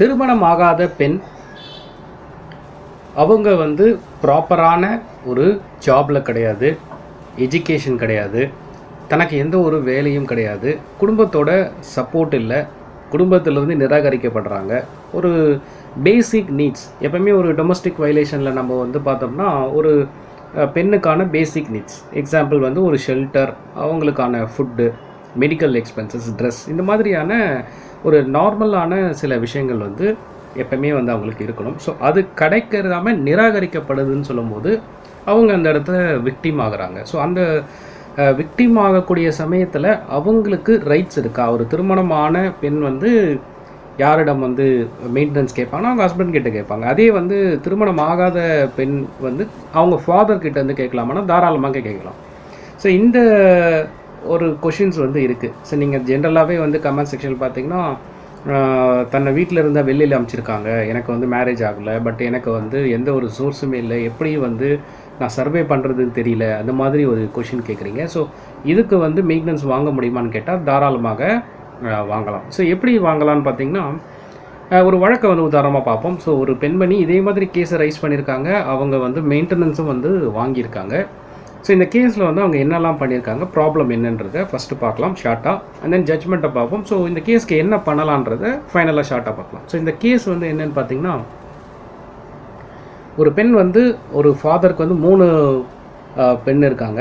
திருமணம் ஆகாத பெண் அவங்க வந்து ப்ராப்பரான ஒரு ஜாபில் கிடையாது எஜுகேஷன் கிடையாது தனக்கு எந்த ஒரு வேலையும் கிடையாது குடும்பத்தோட சப்போர்ட் இல்லை குடும்பத்திலிருந்து நிராகரிக்கப்படுறாங்க. ஒரு பேசிக் நீட்ஸ் எப்பவுமே ஒரு டொமஸ்டிக் வயலேஷனில் நம்ம வந்து பார்த்தோம்னா ஒரு பெண்ணுக்கான பேசிக் நீட்ஸ் எக்ஸாம்பிள் வந்து ஒரு ஷெல்டர் அவங்களுக்கான ஃபுட்டு மெடிக்கல் எக்ஸ்பென்சஸ் ட்ரெஸ் இந்த மாதிரியான ஒரு நார்மலான சில விஷயங்கள் வந்து எப்பவுமே வந்து அவங்களுக்கு இருக்கணும். ஸோ அது கிடைக்கிறதாம நிராகரிக்கப்படுதுன்னு சொல்லும்போது அவங்க அந்த இடத்துல விக்டிம் ஆகுறாங்க. ஸோ அந்த விக்டிம் ஆகக்கூடிய சமயத்தில் அவங்களுக்கு ரைட்ஸ் இருக்கா? ஒரு திருமணமான பெண் வந்து யாரிடம் வந்து மெயின்டெனன்ஸ் கேட்பாங்கன்னா அவங்க ஹஸ்பண்ட் கிட்ட கேட்பாங்க அதே வந்து திருமணம் ஆகாத பெண் வந்து அவங்க ஃபாதர் கிட்ட வந்து கேட்கலாமான்னா தாராளமாக கேட்கலாம். ஸோ இந்த ஒரு கொஷின்ஸ் வந்து இருக்குது ஸோ நீங்கள் ஜென்ரலாகவே வந்து கமெண்ட் செக்ஷன் பார்த்தீங்கன்னா தன்னை வீட்டில் இருந்தால் வெளியில் அமைச்சிருக்காங்க. எனக்கு வந்து மேரேஜ் ஆகலை. பட் எனக்கு வந்து எந்த ஒரு சோர்ஸுமே இல்லை. எப்படி வந்து நான் சர்வே பண்ணுறதுன்னு தெரியல. அந்த மாதிரி ஒரு கொஷின் கேட்குறீங்க ஸோ இதுக்கு வந்து மெயின்டெனன்ஸ் வாங்க முடியுமான்னு கேட்டால் தாராளமாக வாங்கலாம். ஸோ எப்படி வாங்கலாம்னு பார்த்தீங்கன்னா ஒரு வழக்கை வந்து உதாரணமாக பார்ப்போம் ஸோ ஒரு பெண்மணி இதே மாதிரி கேஸை ரைஸ் பண்ணியிருக்காங்க அவங்க வந்து மெயின்டெனன்ஸும் வந்து வாங்கியிருக்காங்க. ஸோ இந்த கேஸில் வந்து அவங்க என்னெல்லாம் பண்ணியிருக்காங்க? ப்ராப்ளம் என்னன்றதை ஃபஸ்ட்டு பார்க்கலாம் ஷார்ட்டாக அண்ட் தென் ஜட்மெண்ட்டை பார்ப்போம். ஸோ இந்த கேஸ்க்கு என்ன பண்ணலான்றதை ஃபைனலாக ஷார்ட்டாக பார்க்கலாம். ஸோ இந்த கேஸ் வந்து என்னென்னு பார்த்தீங்கன்னா ஒரு பெண் வந்து ஒரு ஃபாதருக்கு வந்து மூணு பெண் இருக்காங்க.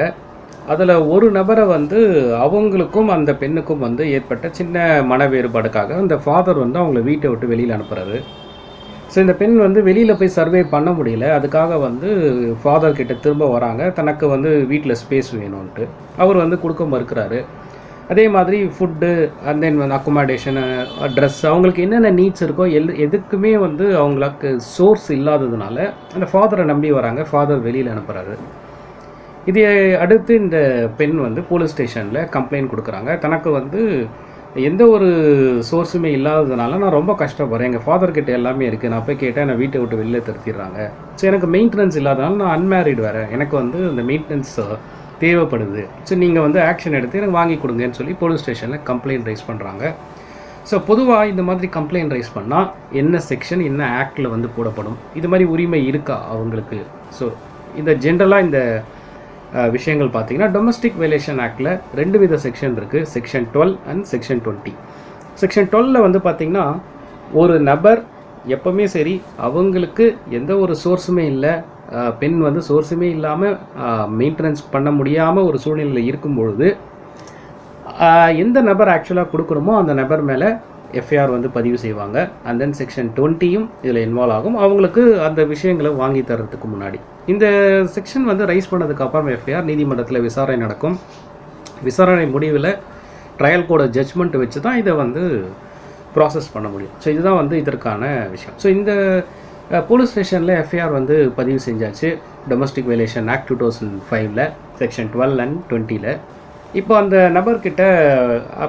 அதில் ஒரு நபரை வந்து அவங்களுக்கும் அந்த பெண்ணுக்கும் வந்து ஏற்பட்ட சின்ன மன வேறுபாடுக்காக அந்த ஃபாதர் வந்து அவங்கள வீட்டை விட்டு வெளியில் அனுப்புகிறாரு ஸோ இந்த பெண் வந்து வெளியில் போய் சர்வே பண்ண முடியல. அதுக்காக வந்து ஃபாதர் கிட்ட திரும்ப வராங்க. தனக்கு வந்து வீட்டில் ஸ்பேஸ் வேணும்ன்ட்டு. அவர் வந்து கொடுக்க மறுக்கிறாரு அதே மாதிரி ஃபுட்டு அண்ட் தென் வந்து அக்கோமடேஷனு ட்ரெஸ் அவங்களுக்கு என்னென்ன நீட்ஸ் இருக்கோ எல் எதுக்குமே வந்து அவங்களுக்கு சோர்ஸ் இல்லாததுனால அந்த ஃபாதரை நம்பி வராங்க. ஃபாதர் வெளியில் அனுப்புகிறாரு இதை அடுத்து இந்த பெண் வந்து போலீஸ் ஸ்டேஷனில் கம்ப்ளைண்ட் கொடுக்குறாங்க. தனக்கு வந்து எந்த ஒரு சோர்ஸுமே இல்லாததுனால நான் ரொம்ப கஷ்டப்படுறேன். எங்கள் ஃபாதர் கிட்ட எல்லாமே இருக்குது நான் போய் கேட்டேன் நான் வீட்டை விட்டு வெளில திருத்திடுறாங்க. ஸோ எனக்கு மெயின்டெனன்ஸ் இல்லாதனால நான் அன்மேரிட் வேறு. எனக்கு வந்து அந்த மெயின்டெனன்ஸ் தேவைப்படுது. ஸோ நீங்கள் வந்து ஆக்ஷன் எடுத்து எனக்கு வாங்கி கொடுங்கன்னு சொல்லி போலீஸ் ஸ்டேஷனில் கம்ப்ளைண்ட் ரைஸ் பண்ணுறாங்க ஸோ பொதுவாக இந்த மாதிரி கம்ப்ளைண்ட் ரைஸ் பண்ணால் என்ன செக்ஷன் என்ன ஆக்டில் வந்து போடப்படும்? இது மாதிரி உரிமை இருக்கா அவங்களுக்கு? ஸோ இந்த ஜென்ரலாக இந்த விஷயங்கள் பார்த்தீங்கன்னா டொமஸ்டிக் வயலேஷன் ஆக்டில் ரெண்டு வித செக்ஷன் இருக்குது section twelve and section twenty section டுவெல்ல வந்து பார்த்திங்கன்னா ஒரு நபர் எப்பவுமே சரி அவங்களுக்கு எந்த ஒரு சோர்ஸுமே இல்லை. பெண் வந்து சோர்ஸுமே இல்லாமல் மெயின்டெனன்ஸ் பண்ண முடியாமல் ஒரு சூழ்நிலையில் இருக்கும் பொழுது எந்த நபர் ஆக்சுவலாக கொடுக்குறோமோ அந்த நபர் மேலே எஃப்ஐஆர் வந்து பதிவு செய்வாங்க. அண்ட் தென் செக்ஷன் டுவெண்ட்டியும் இதில் இன்வால்வ் ஆகும். அவங்களுக்கு அந்த விஷயங்களை வாங்கி தர்றதுக்கு முன்னாடி. இந்த செக்ஷன் வந்து ரைஸ் பண்ணதுக்கு அப்புறம் எஃப்ஐஆர் நீதிமன்றத்தில் விசாரணை நடக்கும். விசாரணை முடிவில் ட்ரையல் கோட ஜட்ஜ்மெண்ட் வச்சு தான் இதை வந்து ப்ராசஸ் பண்ண முடியும். ஸோ இதுதான் வந்து இதற்கான விஷயம். ஸோ இந்த போலீஸ் ஸ்டேஷனில் எஃப்ஐஆர் வந்து பதிவு செஞ்சாச்சு. Domestic violation act two thousand ஃபைவ்ல செக்ஷன் டுவெல் அண்ட் டுவெண்ட்டியில் இப்போ அந்த நபர்கிட்ட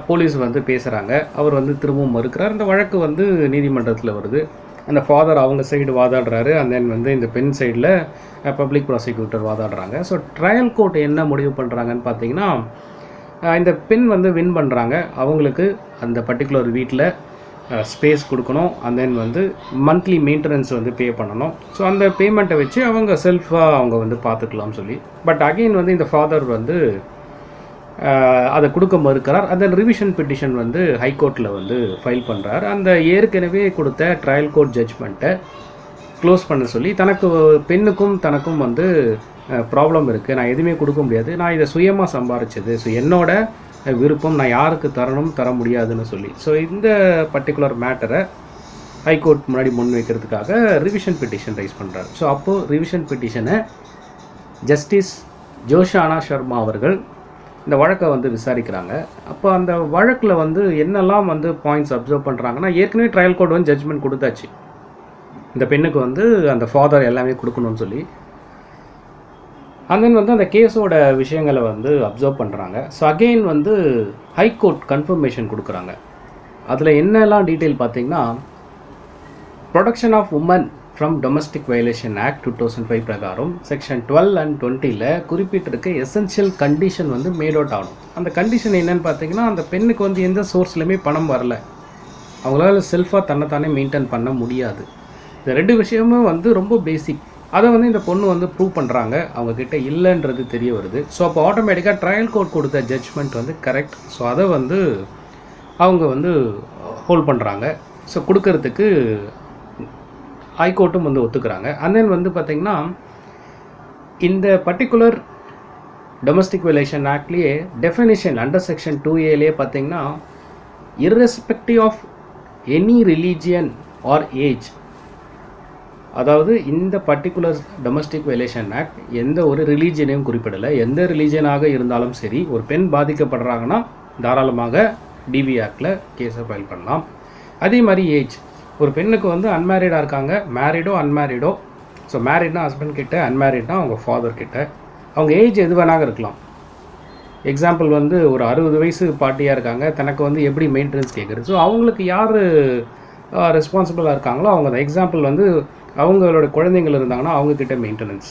போலீஸ் வந்து பேசுகிறாங்க அவர் வந்து திரும்பவும் மறுக்கிறார். இந்த வழக்கு வந்து நீதிமன்றத்தில் வருது. அந்த ஃபாதர் அவங்க சைடு வாதாடுறாரு. அண்ட் தென் வந்து இந்த பெண் சைடில் பப்ளிக் ப்ராசிக்யூட்டர் வாதாடுறாங்க. ஸோ ட்ரையல் கோர்ட் என்ன முடிவு பண்ணுறாங்கன்னு பார்த்தீங்கன்னா இந்த பெண் வந்து வின் பண்ணுறாங்க அவங்களுக்கு அந்த பர்டிகுலர் வீட்டில் ஸ்பேஸ் கொடுக்கணும். அண்ட் தென் வந்து மந்த்லி மெயின்டெனன்ஸ் வந்து பே பண்ணணும். ஸோ அந்த பேமெண்ட்டை வச்சு அவங்க செல்ஃபாக அவங்க வந்து பார்த்துக்கலாம்னு சொல்லி. பட் அகெயின் வந்து இந்த ஃபாதர் வந்து அதை கொடுக்க மறுக்கிறார். அந்த ரிவிஷன் பெட்டிஷன் வந்து ஹைகோர்ட்டில் வந்து ஃபைல் பண்ணுறார் அந்த uh, ஏற்கனவே கொடுத்த ட்ரையல் கோர்ட் ஜட்ஜ்மெண்ட்டை க்ளோஸ் பண்ண சொல்லி தனக்கு பெண்ணுக்கும் தனக்கும் வந்து ப்ராப்ளம் இருக்குது நான் எதுவுமே கொடுக்க முடியாது. நான் இதை சுயமாக சம்பாரிச்சது. ஸோ என்னோட விருப்பம் நான் யாருக்கு தரணும் தர முடியாதுன்னு சொல்லி. ஸோ இந்த பர்டிகுலர் மேட்டரை ஹைகோர்ட் முன்னாடி முன் வைக்கிறதுக்காக ரிவிஷன் பெட்டிஷன் ரைஸ் பண்ணுறாரு ஸோ அப்போது ரிவிஷன் பெட்டிஷனை ஜஸ்டிஸ் ஜோஷானா சர்மா அவர்கள் இந்த வழக்கை வந்து விசாரிக்கிறாங்க. அப்போ அந்த வழக்கில் வந்து என்னெல்லாம் வந்து பாயிண்ட்ஸ் அப்சர்வ் பண்ணுறாங்கன்னா ஏற்கனவே ட்ரையல் கோர்ட் வந்து ஜட்ஜ்மெண்ட் கொடுத்தாச்சு. இந்த பெண்ணுக்கு வந்து அந்த ஃபாதர் எல்லாமே கொடுக்கணும்னு சொல்லி. அண்ட் வந்து அந்த கேஸோட விஷயங்களை வந்து அப்சர்வ் பண்ணுறாங்க ஸோ அகெயின் வந்து ஹைகோர்ட் கன்ஃபர்மேஷன் கொடுக்குறாங்க. அதில் என்னெல்லாம் டீட்டெயில் பார்த்தீங்கன்னா protection of women from domestic violation act two thousand five பிரகாரம் செக்ஷன் டுவெல் அண்ட் டுவெண்ட்டியில் குறிப்பிட்டிருக்க எசென்ஷியல் கண்டிஷன் வந்து மேட் அவுட் ஆகணும். அந்த கண்டிஷன் என்னன்னு பார்த்தீங்கன்னா அந்த பெண்ணுக்கு வந்து எந்த சோர்ஸ்லையுமே பணம் வரல. அவங்களால செல்ஃபாக தன்னைத்தானே மெயின்டைன் பண்ண முடியாது. இந்த ரெண்டு விஷயமும் வந்து ரொம்ப பேசிக் அதை வந்து இந்த பொண்ணு வந்து ப்ரூவ் பண்ணுறாங்க அவங்கக்கிட்ட இல்லைன்றது தெரிய வருது. ஸோ அப்போ ஆட்டோமேட்டிக்காக ட்ரையல் கோர்ட் கொடுத்த ஜட்ஜ்மெண்ட் வந்து கரெக்ட் ஸோ அதை வந்து அவங்க வந்து ஹோல்ட் பண்ணுறாங்க ஸோ கொடுக்கறதுக்கு ஹைகோர்ட்டும் வந்து ஒத்துக்கிறாங்க. அண்ட் தென் வந்து பார்த்திங்கன்னா இந்த பர்டிகுலர் டொமஸ்டிக் ரிலேஷன் ஆக்ட்லேயே டெஃபினிஷன் அண்டர் செக்ஷன் டூ ஏலேயே பார்த்திங்கன்னா irrespective of any religion or age அதாவது இந்த பர்டிகுலர் டொமஸ்டிக் வயலேஷன் ஆக்ட் எந்த ஒரு ரிலீஜியனையும் குறிப்பிடலை. எந்த ரிலீஜியனாக இருந்தாலும் சரி ஒரு பெண் பாதிக்கப்படுறாங்கன்னா தாராளமாக டிவி ஆக்டில் கேஸை ஃபைல் பண்ணலாம். அதே மாதிரி ஏஜ் ஒரு பெண்ணுக்கு வந்து அன்மேரிடாக இருக்காங்க. மேரிடோ அன்மேரிடோ ஸோ மேரிட்னா ஹஸ்பண்ட் கிட்ட அன்மேரிட்னா அவங்க ஃபாதர் கிட்ட. அவங்க ஏஜ் எது வேணாலும் இருக்கலாம். எக்ஸாம்பிள் வந்து ஒரு அறுபது வயசு பாட்டியாக இருக்காங்க. தனக்கு வந்து எப்படி மெயின்டெனன்ஸ் கேட்குறது ஸோ அவங்களுக்கு யார் ரெஸ்பான்சிபிளாக இருக்காங்களோ அவங்க தான். எக்ஸாம்பிள் வந்து அவங்களோட குழந்தைங்கள் இருந்தாங்கன்னா அவங்கக்கிட்ட மெயின்டெனன்ஸ்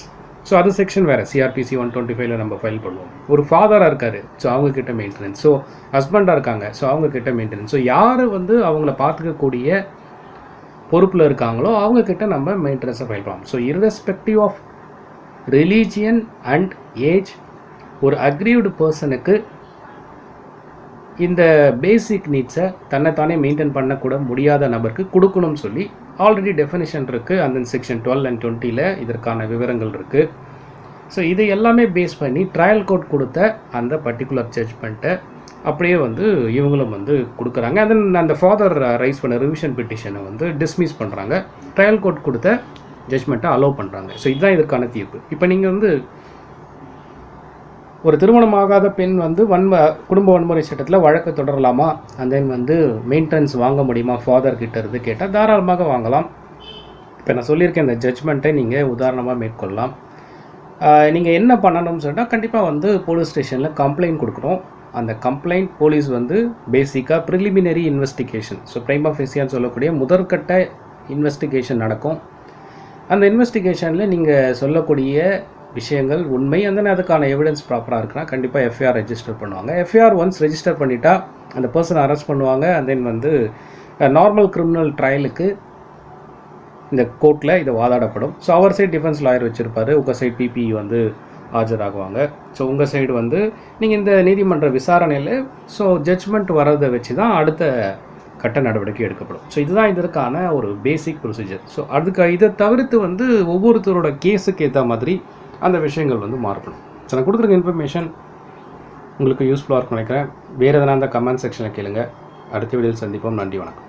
ஸோ அது செக்ஷன் வேறு. சிஆர்பிசி ஒன் டுவெண்ட்டி ஃபைவ்ல நம்ம ஃபைல் பண்ணுவோம் ஒரு ஃபாதராக இருக்கார். ஸோ அவங்கக்கிட்ட மெயின்டெனன்ஸ் ஸோ ஹஸ்பண்டாக இருக்காங்க. ஸோ அவங்கக்கிட்ட மெயின்டெனன்ஸ் ஸோ யார் வந்து அவங்கள பார்த்துக்கக்கூடிய பொறுப்பில் இருக்காங்களோ அவங்கக்கிட்ட நம்ம மெயின்டெனன்ஸை ஃபைல் பண்ணலாம். So irrespective of religion and age ஒரு அக்ரீவ்டு பர்சனுக்கு இந்த பேசிக் நீட்ஸை தன்னைத்தானே மெயின்டைன் பண்ணக்கூட முடியாத நபருக்கு கொடுக்கணும்னு சொல்லி ஆல்ரெடி டெஃபினிஷன் இருக்குது அந்த செக்ஷன் டுவெல் அண்ட் டுவெண்ட்டியில் இதற்கான விவரங்கள் இருக்குது ஸோ இதை எல்லாமே பேஸ் பண்ணி ட்ரையல் கோர்ட் கொடுத்த அந்த பர்டிகுலர் ஜட்ஜ்மெண்ட்டை அப்படியே வந்து இவங்களும் வந்து கொடுக்குறாங்க. தென் அந்த ஃபாதர் ரைஸ் uh, பண்ண ரிவிஷன் பெட்டிஷனை வந்து டிஸ்மிஸ் பண்ணுறாங்க ட்ரையல் கோர்ட் கொடுத்த ஜட்ஜ்மெண்ட்டை அலோவ் பண்ணுறாங்க ஸோ இதுதான் இதற்கான தீர்ப்பு. இப்போ நீங்கள் வந்து ஒரு திருமணமாகாத பெண் வந்து வன்ம குடும்ப வன்முறை சட்டத்தில் வழக்கு தொடரலாமா? அண்ட் தென் வந்து மெயின்டெனன்ஸ் வாங்க முடியுமா? ஃபாதர் கிட்ட இருந்து கேட்டால் தாராளமாக வாங்கலாம். இப்போ நான் சொல்லியிருக்கேன் இந்த ஜட்ஜ்மெண்ட்டை நீங்கள் உதாரணமாக மேற்கொள்ளலாம். நீங்கள் என்ன பண்ணணும்னு சொன்னால் கண்டிப்பாக வந்து போலீஸ் ஸ்டேஷனில் கம்ப்ளைண்ட் கொடுக்கணும். அந்த கம்ப்ளைண்ட் போலீஸ் வந்து பேசிக்காக ப்ரிலிமினரி இன்வெஸ்டிகேஷன் ஸோ பிரைமா ஆஃபீஸியான்னு சொல்லக்கூடிய முதற்கட்ட இன்வெஸ்டிகேஷன் நடக்கும். அந்த இன்வெஸ்டிகேஷனில் நீங்கள் சொல்லக்கூடிய விஷயங்கள் உண்மை. அந்த அதுக்கான எவிடன்ஸ் ப்ராப்பராக இருக்குன்னா கண்டிப்பாக எஃப்ஐஆர் ரெஜிஸ்டர் பண்ணுவாங்க. எஃப்ஐஆர் ஒன்ஸ் ரெஜிஸ்டர் பண்ணிட்டா அந்த பர்சனை அரெஸ்ட் பண்ணுவாங்க. அண்ட் தென் வந்து நார்மல் கிரிமினல் ட்ரையலுக்கு இந்த கோர்ட்டில் இது வாதாடப்படும். ஸோ அவர் சைட் டிஃபென்ஸ் லாயர் வச்சுருப்பாரு. உங்கள் சைட் பிபி வந்து ஆஜராகுவாங்க. ஸோ உங்கள் சைடு வந்து நீங்கள் இந்த நீதிமன்ற விசாரணையில் ஸோ ஜட்ஜ்மெண்ட் வர்றதை வச்சு தான் அடுத்த கட்ட நடவடிக்கை எடுக்கப்படும். ஸோ இதுதான் இதற்கான ஒரு பேசிக் ப்ரொசீஜர் ஸோ அதுக்கு இதை தவிர்த்து வந்து ஒவ்வொருத்தரோட கேஸுக்கு ஏற்ற மாதிரி அந்த விஷயங்கள் வந்து மாறுபடும் ஸோ நான் கொடுத்துருக்க இன்ஃபர்மேஷன் உங்களுக்கு யூஸ்ஃபுல்லாக இருக்கும்னு நினைக்கிறேன். வேறு எதனா அந்த கமெண்ட் செக்ஷனில் கேளுங்க. அடுத்த வீடியோவில் சந்திப்போம். நன்றி வணக்கம்.